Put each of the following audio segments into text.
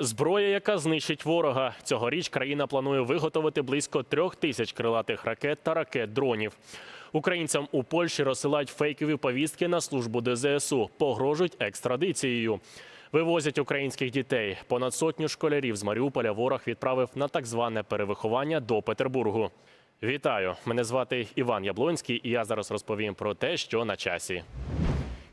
Зброя, яка знищить ворога. Цьогоріч країна планує виготовити близько трьох тисяч крилатих ракет та ракет-дронів. Українцям у Польщі розсилають фейкові повістки на службу ДЗСУ, погрожують екстрадицією. Вивозять українських дітей. Понад сотню школярів з Маріуполя ворог відправив на так зване перевиховання до Петербургу. Вітаю! Мене звати Іван Яблонський, і я зараз розповім про те, що на часі.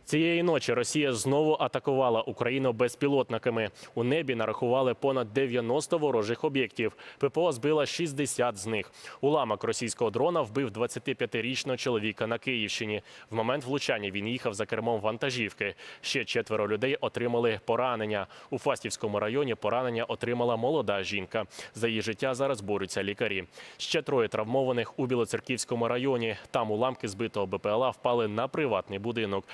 Цієї ночі Росія знову атакувала Україну безпілотниками. У небі нарахували понад 90 ворожих об'єктів. ППО збила 60 з них. Уламок російського дрона вбив 25-річного чоловіка на Київщині. В момент влучання він їхав за кермом вантажівки. Ще четверо людей отримали поранення. У Фастівському районі поранення отримала молода жінка. За її життя зараз борються лікарі. Ще троє травмованих у Білоцерківському районі. Там уламки збитого БПЛА впали на приватний будинок.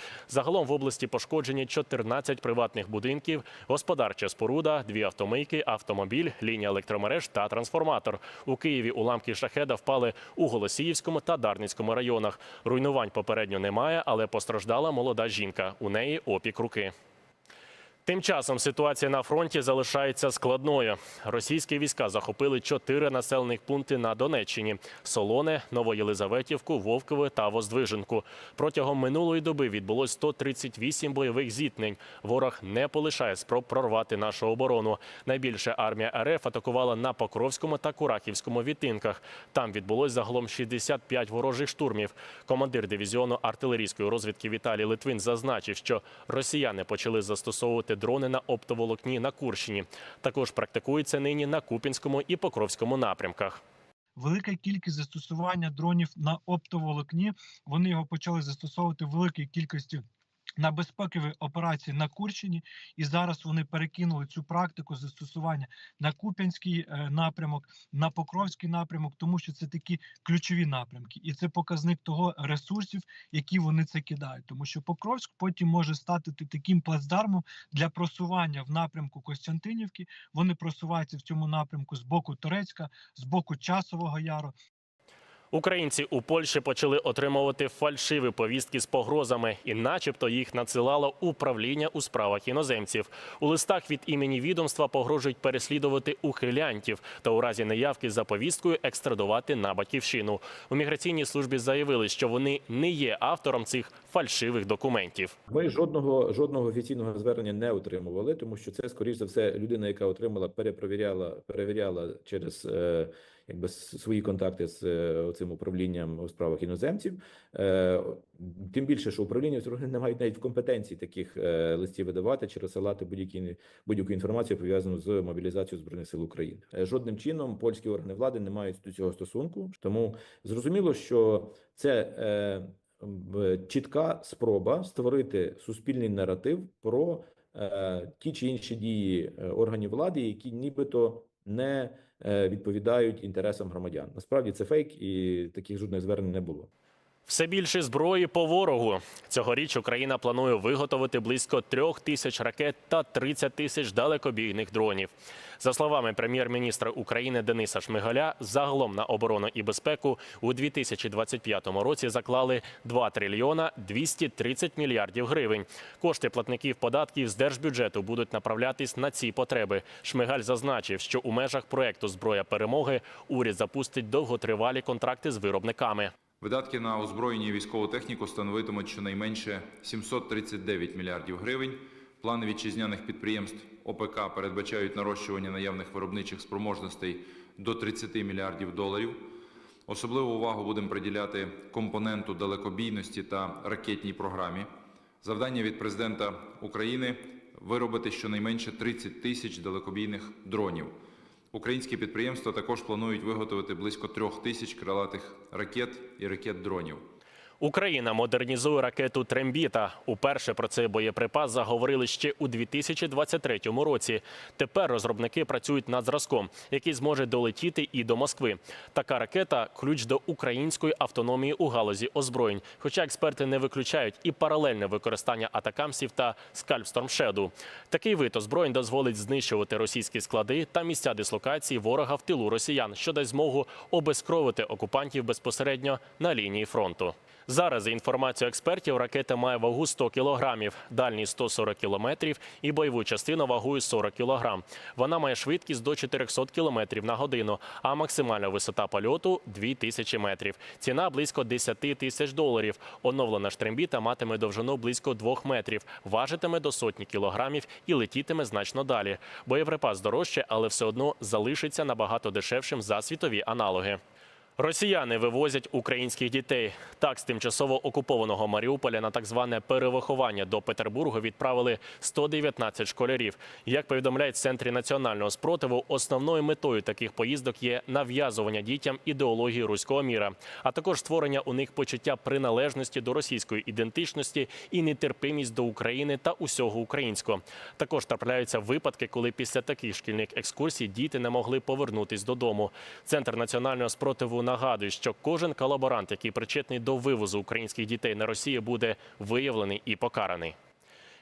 Загалом в області пошкоджені 14 приватних будинків, господарча споруда, дві автомийки, автомобіль, лінія електромереж та трансформатор. У Києві уламки шахеда впали у Голосіївському та Дарницькому районах. Руйнувань попередньо немає, але постраждала молода жінка. У неї опік руки. Тим часом ситуація на фронті залишається складною. Російські війська захопили чотири населених пункти на Донеччині: Солоне, Новоєлизаветівку, Вовкове та Воздвиженку. Протягом минулої доби відбулось 138 бойових зіткнень. Ворог не полишає спроб прорвати нашу оборону. Найбільше армія РФ атакувала на Покровському та Курахівському відтинках. Там відбулось загалом 65 ворожих штурмів. Командир дивізіону артилерійської розвідки Віталій Литвин зазначив, що росіяни почали застосовувати дрони на оптоволокні на Курщині. Також практикується нині на Купінському і Покровському напрямках. велика кількість застосування дронів на оптоволокні. Вони його почали застосовувати в великій кількості. На безпекові операції на Курщині, і зараз вони перекинули цю практику застосування на Куп'янський е, напрямок, на Покровський напрямок, тому що це такі ключові напрямки, і це показник того ресурсів, які вони це кидають. Тому що Покровськ потім може стати таким плацдармом для просування в напрямку Костянтинівки. Вони просуваються в цьому напрямку з боку Торецька, з боку Часового Яру. Українці у Польщі почали отримувати фальшиві повістки з погрозами, і, начебто, їх надсилало управління у справах іноземців. У листах від імені відомства погрожують переслідувати ухилянтів та у разі неявки за повісткою екстрадувати на батьківщину. У міграційній службі заявили, що вони не є автором цих фальшивих документів. Ми жодного жодного офіційного звернення не отримували, тому що це скоріш за все людина, яка отримала, перепровіряла, перевіряла через е, якби свої контакти з е, цим управлінням у справах іноземців. Е, тим більше, що управління не мають навіть в компетенції таких е, листів видавати чи розсилати будь-які будь-яку інформацію пов'язану з мобілізацією збройних сил України. Жодним чином польські органи влади не мають до цього стосунку. Тому зрозуміло, що це. Чітка спроба створити суспільний наратив про ті чи інші дії органів влади, які нібито не відповідають інтересам громадян. Насправді це фейк, і таких жодних звернень не було. Все більше зброї по ворогу. Цьогоріч Україна планує виготовити близько трьох тисяч ракет та 30 тисяч далекобійних дронів. За словами прем'єр-міністра України Дениса Шмигаля, загалом на оборону і безпеку у 2025 році заклали 2 трильйона 230 мільярдів гривень. Кошти платників податків з держбюджету будуть направлятись на ці потреби. Шмигаль зазначив, що у межах проекту Зброя перемоги уряд запустить довготривалі контракти з виробниками. Видатки на озброєння і військову техніку становитимуть щонайменше 739 мільярдів гривень. Плани вітчизняних підприємств ОПК передбачають нарощування наявних виробничих спроможностей до 30 мільярдів доларів. Особливу увагу будемо приділяти компоненту далекобійності та ракетній програмі. Завдання від президента України виробити щонайменше 30 тисяч далекобійних дронів. Українські підприємства також планують виготовити близько трьох тисяч крилатих ракет і ракет-дронів. Україна модернізує ракету Трембіта. Уперше про цей боєприпас заговорили ще у 2023 році. Тепер розробники працюють над зразком, який зможе долетіти і до Москви. Така ракета ключ до української автономії у галузі озброєнь. Хоча експерти не виключають і паралельне використання атакамсів та скальпсторм Шеду. Такий вид озброєнь дозволить знищувати російські склади та місця дислокації ворога в тилу росіян, що дасть змогу обезкровити окупантів безпосередньо на лінії фронту. Зараз, за інформацією експертів, ракета має вагу 100 кілограмів, дальність 140 кілометрів і бойову частину вагою 40 кілограм. Вона має швидкість до 400 кілометрів на годину, а максимальна висота польоту – 2000 метрів. Ціна близько 10 тисяч доларів. Оновлена штрембіта матиме довжину близько 2 метрів, важитиме до сотні кілограмів і летітиме значно далі. Боєприпас дорожче, але все одно залишиться набагато дешевшим за світові аналоги. Росіяни вивозять українських дітей. Так, з тимчасово окупованого Маріуполя на так зване перевиховання до Петербургу відправили 119 школярів. Як повідомляють в центрі національного спротиву, основною метою таких поїздок є нав'язування дітям ідеології руського міра, а також створення у них почуття приналежності до російської ідентичності і нетерпимість до України та усього українського. Також трапляються випадки, коли після таких шкільних екскурсій діти не могли повернутись додому. Центр національного спротиву нагадує, що кожен колаборант, який причетний до вивозу українських дітей на Росію, буде виявлений і покараний.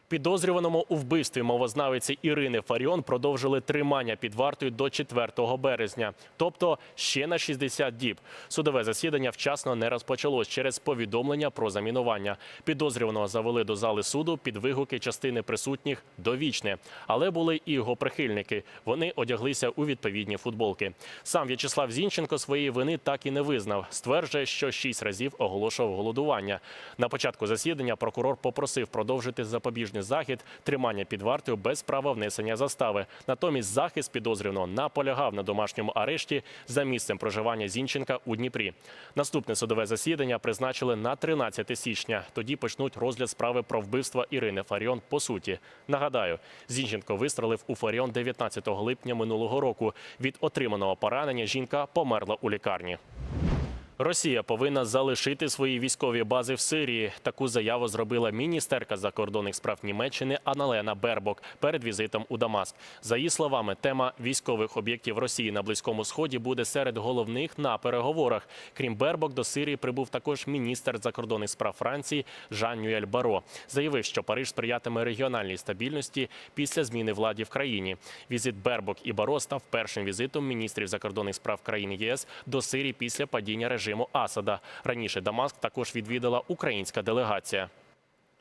Підозрюваному у вбивстві мовознавиці Ірини Фаріон продовжили тримання під вартою до 4 березня, тобто ще на 60 діб. Судове засідання вчасно не розпочалось через повідомлення про замінування. Підозрюваного завели до зали суду під вигуки частини присутніх довічне, але були і його прихильники. Вони одяглися у відповідні футболки. Сам В'ячеслав Зінченко своєї вини так і не визнав. Стверджує, що шість разів оголошував голодування. На початку засідання прокурор попросив продовжити запобіжний захід тримання під вартою без права внесення застави. Натомість захист підозрюваного наполягав на домашньому арешті за місцем проживання Зінченка у Дніпрі. Наступне судове засідання призначили на 13 січня. Тоді почнуть розгляд справи про вбивство Ірини Фаріон по суті. Нагадаю, Зінченко вистрелив у Фаріон 19 липня минулого року. Від отриманого поранення жінка померла у лікарні. Росія повинна залишити свої військові бази в Сирії. Таку заяву зробила міністерка закордонних справ Німеччини Аналена Бербок перед візитом у Дамаск. За її словами, тема військових об'єктів Росії на близькому сході буде серед головних на переговорах. Крім Бербок, до Сирії прибув також міністр закордонних справ Франції Жан-Нюель Баро. Заявив, що Париж сприятиме регіональній стабільності після зміни влади в країні. Візит Бербок і Баро став першим візитом міністрів закордонних справ країн ЄС до Сирії після падіння режиму Асада. Раніше Дамаск також відвідала українська делегація.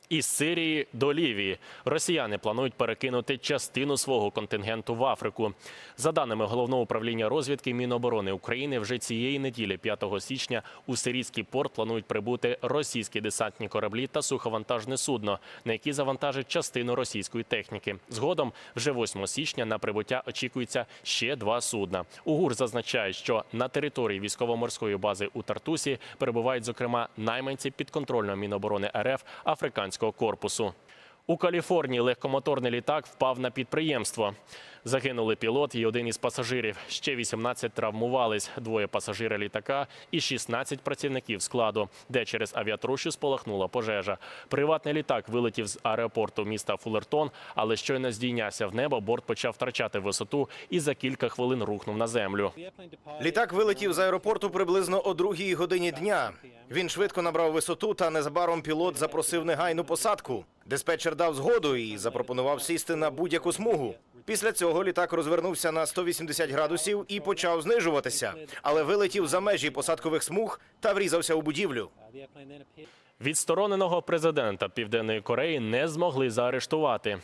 Із Сирії до Лівії росіяни планують перекинути частину свого контингенту в Африку. За даними головного управління розвідки Міноборони України, вже цієї неділі, 5 січня, у сирійський порт планують прибути російські десантні кораблі та суховантажне судно, на які завантажать частину російської техніки. Згодом, вже 8 січня, на прибуття очікується ще два судна. УГУР зазначає, що на території військово-морської бази у Тартусі перебувають, зокрема, найманці підконтрольного Міноборони РФ африканського корпусу. У Каліфорнії легкомоторний літак впав на підприємство. Загинули пілот і один із пасажирів. Ще 18 травмувались. Двоє пасажира літака і 16 працівників складу, де через авіатрощу спалахнула пожежа. Приватний літак вилетів з аеропорту міста Фулертон, але щойно здійнявся в небо, борт почав втрачати висоту і за кілька хвилин рухнув на землю. Літак вилетів з аеропорту приблизно о другій годині дня. Він швидко набрав висоту, та незабаром пілот запросив негайну посадку. Диспетчер дав згоду і запропонував сісти на будь-яку смугу. Після цього літак розвернувся на 180 градусів і почав знижуватися, але вилетів за межі посадкових смуг та врізався у будівлю. Відстороненого президента Південної Кореї не змогли заарештувати.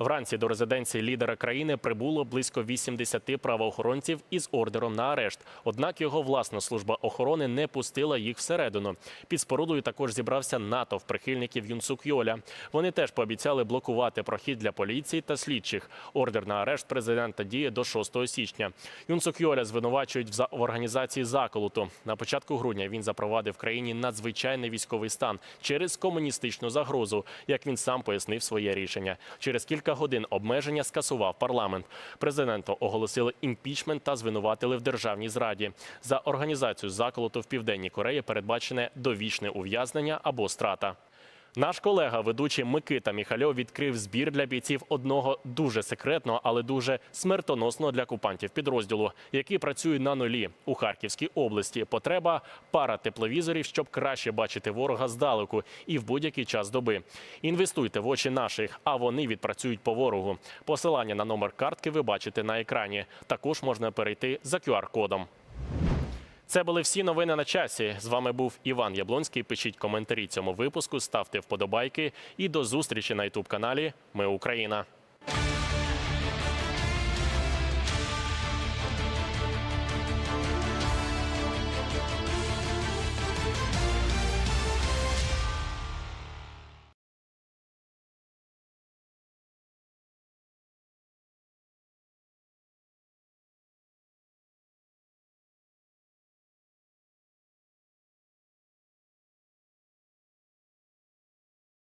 Вранці до резиденції лідера країни прибуло близько 80 правоохоронців із ордером на арешт. Однак його власна служба охорони не пустила їх всередину. Під спорудою також зібрався натовп прихильників Юнсук Йоля. Вони теж пообіцяли блокувати прохід для поліції та слідчих. Ордер на арешт президента діє до 6 січня. Юнсук Йоля звинувачують в за- в організації заколоту. На початку грудня він запровадив в країні надзвичайний військовий стан через комуністичну загрозу, як він сам пояснив своє рішення. Через кілька годин обмеження скасував парламент. Президента оголосили імпічмент та звинуватили в державній зраді. За організацію заколоту в південній Кореї передбачене довічне ув'язнення або страта. Наш колега, ведучий Микита Міхальов, відкрив збір для бійців одного дуже секретного, але дуже смертоносного для окупантів підрозділу, який працює на нулі у Харківській області. Потреба пара тепловізорів, щоб краще бачити ворога здалеку і в будь-який час доби. Інвестуйте в очі наших, а вони відпрацюють по ворогу. Посилання на номер картки ви бачите на екрані. Також можна перейти за QR-кодом. Це були всі новини на часі. З вами був Іван Яблонський. Пишіть коментарі цьому випуску, ставте вподобайки і до зустрічі на Ютуб каналі Ми Україна.